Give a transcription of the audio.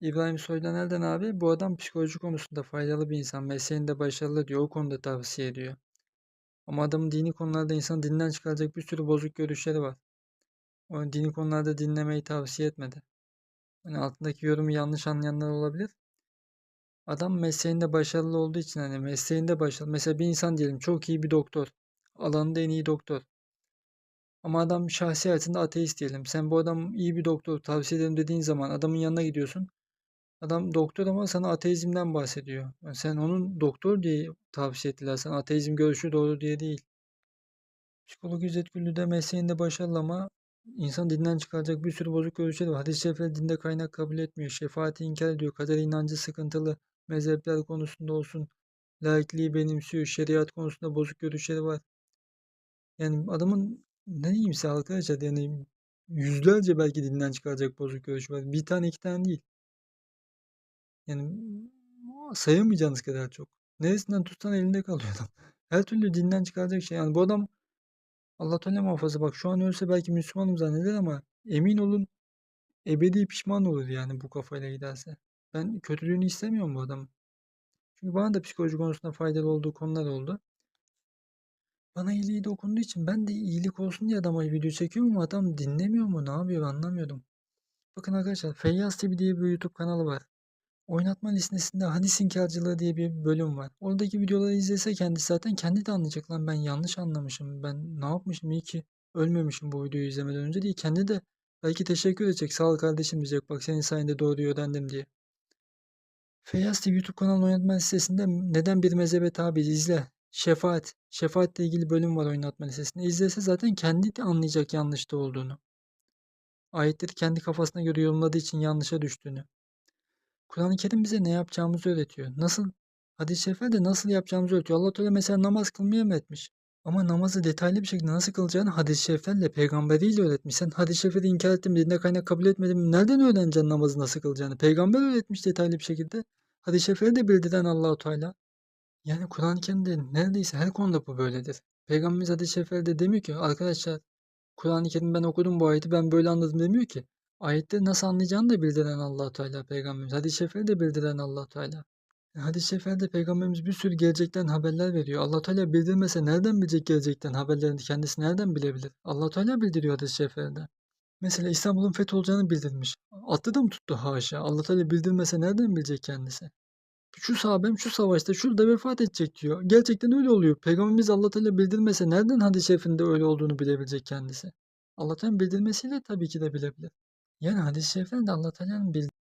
İbrahim Soydan Elden abi bu adam psikoloji konusunda faydalı bir insan. Mesleğinde başarılı diyor. O konuda tavsiye ediyor. Ama adamın dini konularda insanı dinden çıkaracak bir sürü bozuk görüşleri var. O dini konularda dinlemeyi tavsiye etmedi. Hani altındaki yorumu yanlış anlayanlar olabilir. Adam mesleğinde başarılı olduğu için hani mesleğinde başarılı. Mesela bir insan diyelim çok iyi bir doktor. Alanında en iyi doktor. Ama adam şahsi hayatında ateist diyelim. Sen bu adam iyi bir doktor tavsiye ederim dediğin zaman adamın yanına gidiyorsun. Adam doktor ama sana ateizmden bahsediyor. Yani sen onun doktor diye tavsiye ettiler. Sen ateizm görüşü doğru diye değil. Psikolog İzzet Güllü de mesleğinde başarılı ama insan dinden çıkaracak bir sürü bozuk görüşleri var. Hadis-i şerifler dinde kaynak kabul etmiyor. Şefaati inkar ediyor. Kader inancı sıkıntılı. Mezhepler konusunda olsun. Laikliği benimsiyor. Şeriat konusunda bozuk görüşleri var. Yani adamın ne diyeyim size arkadaşlar yani yüzlerce belki dinden çıkaracak bozuk görüş var. Bir tane iki tane değil. Yani sayamayacağınız kadar çok. Neresinden tutsan elinde kalıyor adam. Her türlü dinden çıkaracak şey. Yani bu adam Allah Teala muhafaza bak şu an ölse belki Müslümanım zanneder ama emin olun ebedi pişman olur yani bu kafayla giderse. Ben kötülüğünü istemiyorum bu adamın. Çünkü bana da psikoloji konusunda faydalı olduğu konular oldu. Bana iyiliği dokunduğu için ben de iyilik olsun diye adama video çekiyorum ama adam dinlemiyor mu? Ne yapıyor anlamıyordum. Bakın arkadaşlar Feyyaz TV diye bir YouTube kanalı var. Oynatma listesinde hadis inkarcılığı diye bir bölüm var. Oradaki videoları izlese kendisi zaten kendi de anlayacak lan ben yanlış anlamışım. Ben ne yapmışım iyi ki ölmemişim bu videoyu izlemeden önce diye kendi de belki teşekkür edecek. Sağ ol kardeşim diyecek. Bak senin sayende doğruyu öğrendim diye. Feyyaz TV YouTube kanalı oynatma listesinde neden bir mezhebe tabi izle. Şefaat. Şefaatle ilgili bölüm var oynatma listesinde. İzlese zaten kendi de anlayacak yanlışta olduğunu. Ayetleri kendi kafasına göre yorumladığı için yanlışa düştüğünü. Kur'an-ı Kerim bize ne yapacağımızı öğretiyor. Nasıl? Hadis-i şerifler nasıl yapacağımızı öğretiyor. Allah Teala mesela namaz kılmayı emretmiş. Ama namazı detaylı bir şekilde nasıl kılacağını hadis-i şeriflerle, peygamberiyle öğretmiş. Sen hadis-i şerifleri inkar ettin, dinde kaynak kabul etmedin mi? Nereden öğreneceksin namazı nasıl kılacağını? Peygamber öğretmiş detaylı bir şekilde. Hadis-i şerifleri de bildiren Allahu Teala. Yani Kur'an-ı Kerim'de neredeyse her konuda bu böyledir. Peygamberimiz hadis-i şeriflerde demiyor ki arkadaşlar Kur'an-ı Kerim ben okudum bu ayeti ben böyle anladım demiyor ki. Ayetleri nasıl anlayacağını da bildiren allah Teala Peygamberimiz. Hadis-i şerifleri de bildiren allah Teala. Hadis-i şeriflerde Peygamberimiz bir sürü gelecekten haberler veriyor. allah Teala bildirmese nereden bilecek gelecekten haberlerini kendisi nereden bilebilir? allah Teala bildiriyor hadis-i şeriflerde. Mesela İstanbul'un fetholacağını bildirmiş. Atlı da mı tuttu haşa? allah Teala bildirmese nereden bilecek kendisi? Şu sahabem şu savaşta şurada vefat edecek diyor. Gerçekten öyle oluyor. Peygamberimiz Allah Teala bildirmese nereden hadis-i şerifinde öyle olduğunu bilebilecek kendisi? Allah Teala'nın bildirmesiyle tabii ki de bilebilir. Yani hadis-i şeriflerde Allah Teala'nın bildirmesi